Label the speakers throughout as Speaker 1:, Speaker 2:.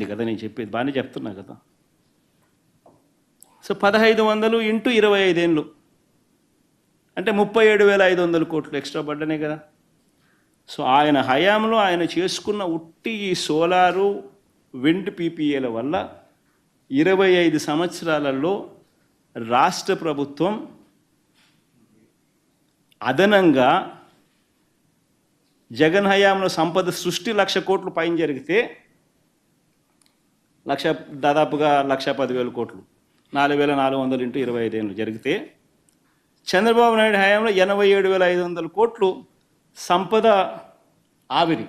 Speaker 1: ఇది కదా నేను చెప్పేది బాగానే చెప్తున్నా కదా. సో పదహైదు వందలు ఇంటూ ఇరవై ఐదేళ్ళు అంటే ముప్పై ఏడు వేల ఐదు వందల కోట్లు ఎక్స్ట్రా పడ్డనే కదా. సో ఆయన హయాంలో ఆయన చేసుకున్న ఉట్టి ఈ సోలారు విండ్ పీపీఏల వల్ల ఇరవై ఐదు సంవత్సరాలలో రాష్ట్ర ప్రభుత్వం అదనంగా జగన్ హయాంలో సంపద సృష్టి లక్ష కోట్లు పైన జరిగితే లక్ష దాదాపుగా లక్ష పదివేల కోట్లు. నాలుగు వేల నాలుగు వందలు ఇంటూ ఇరవై ఐదేళ్ళు జరిగితే చంద్రబాబు నాయుడు హయాంలో ఎనభై ఏడు వేల ఐదు వందల కోట్లు సంపద ఆవిరి.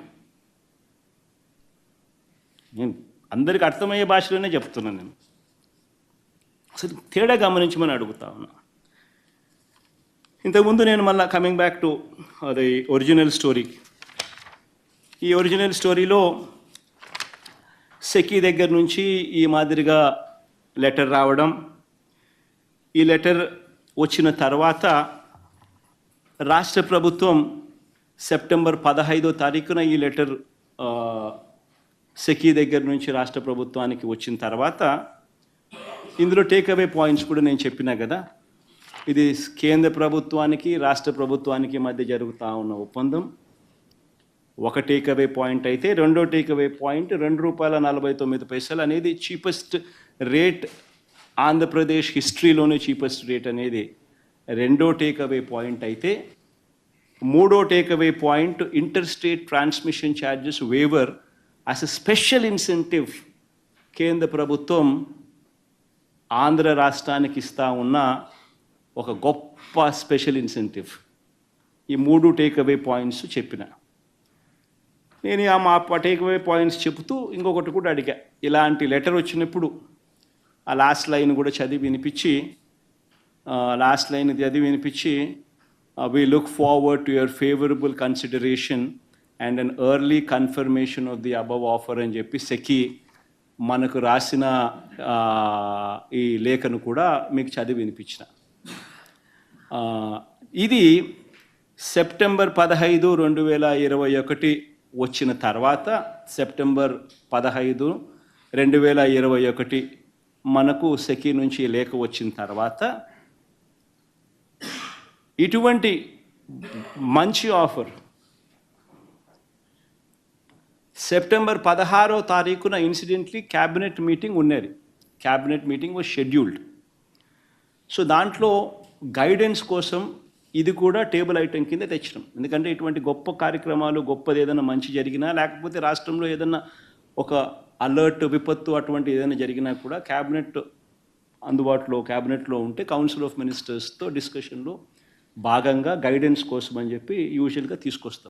Speaker 1: నేను అందరికి అర్థమయ్యే భాషలోనే చెప్తున్నాను నేను. అసలు తేడా గమనించమని అడుగుతా ఉన్నా. ఇంతకుముందు నేను మళ్ళీ కమింగ్ బ్యాక్ టు అది ఒరిజినల్ స్టోరీ ఈ ఒరిజినల్ స్టోరీలో సెకీ దగ్గర నుంచి ఈ మాదిరిగా లెటర్ రావడం ఈ లెటర్ వచ్చిన తర్వాత రాష్ట్ర ప్రభుత్వం సెప్టెంబర్ పదహైదో తారీఖున ఈ లెటర్ సెకీ దగ్గర నుంచి రాష్ట్ర ప్రభుత్వానికి వచ్చిన తర్వాత ఇందులో టేక్ అవే పాయింట్స్ కూడా నేను చెప్పినా కదా ఇది కేంద్ర ప్రభుత్వానికి రాష్ట్ర ప్రభుత్వానికి మధ్య జరుగుతూ ఉన్న ఒప్పందం. ఒక టేక్ అవే పాయింట్ అయితే రెండో టేక్ అవే పాయింట్ రెండు రూపాయల నలభై తొమ్మిది పైసలు అనేది చీపెస్ట్ రేట్ ఆంధ్రప్రదేశ్ హిస్టరీలోనే చీపెస్ట్ రేట్ అనేది. రెండో టేక్ అవే పాయింట్ అయితే మూడో take away point inter state transmission charges waiver as a special incentive కేంద్ర ప్రభుత్వం ఆంధ్ర రాష్ట్రానికి ఇస్తా ఉన్న ఒక గొప్ప స్పెషల్ ఇన్సెంటివ్. ఈ మూడు టేక్ అవే పాయింట్స్ చెప్పిన. నేను ఆ మా టేక్అవే పాయింట్స్ చెబుతూ ఇంకొకటి కూడా అడిగా. ఇలాంటి లెటర్ వచ్చినప్పుడు ఆ లాస్ట్ లైన్ కూడా చదివి వినిపించి లాస్ట్ లైన్ చదివి వినిపించి we look forward to your favourable consideration and an early confirmation of the above offer అని చెప్పి సెకి మనకు రాసిన ఈ లేఖను కూడా మీకు చదివి వినిపించిన. ఇది సెప్టెంబర్ పదహైదు రెండు వేల ఇరవై ఒకటి వచ్చిన తర్వాత సెప్టెంబర్ పదహైదు రెండు వేల ఇరవై ఒకటి మనకు సెకీ నుంచి లేఖ వచ్చిన తర్వాత ఇటువంటి మంచి ఆఫర్ సెప్టెంబర్ పదహారో తారీఖున ఇన్సిడెంట్లీ క్యాబినెట్ మీటింగ్ ఉన్నది. Cabinet meeting was scheduled so దాంట్లో గైడెన్స్ కోసం ఇది కూడా టేబుల్ ఐటెం కింద తెచ్చినాం. ఎందుకంటే ఇటువంటి గొప్ప కార్యక్రమాలు గొప్పది ఏదైనా మంచి జరిగినా లేకపోతే రాష్ట్రంలో ఏదైనా ఒక అలర్ట్ విపత్తు అటువంటి ఏదైనా జరిగినా కూడా క్యాబినెట్ అందుబాటులో క్యాబినెట్లో ఉంటే కౌన్సిల్ ఆఫ్ మినిస్టర్స్తో డిస్కషన్లో భాగంగా గైడెన్స్ కోసం అని చెప్పి యూజువల్గా తీసుకొస్తాం.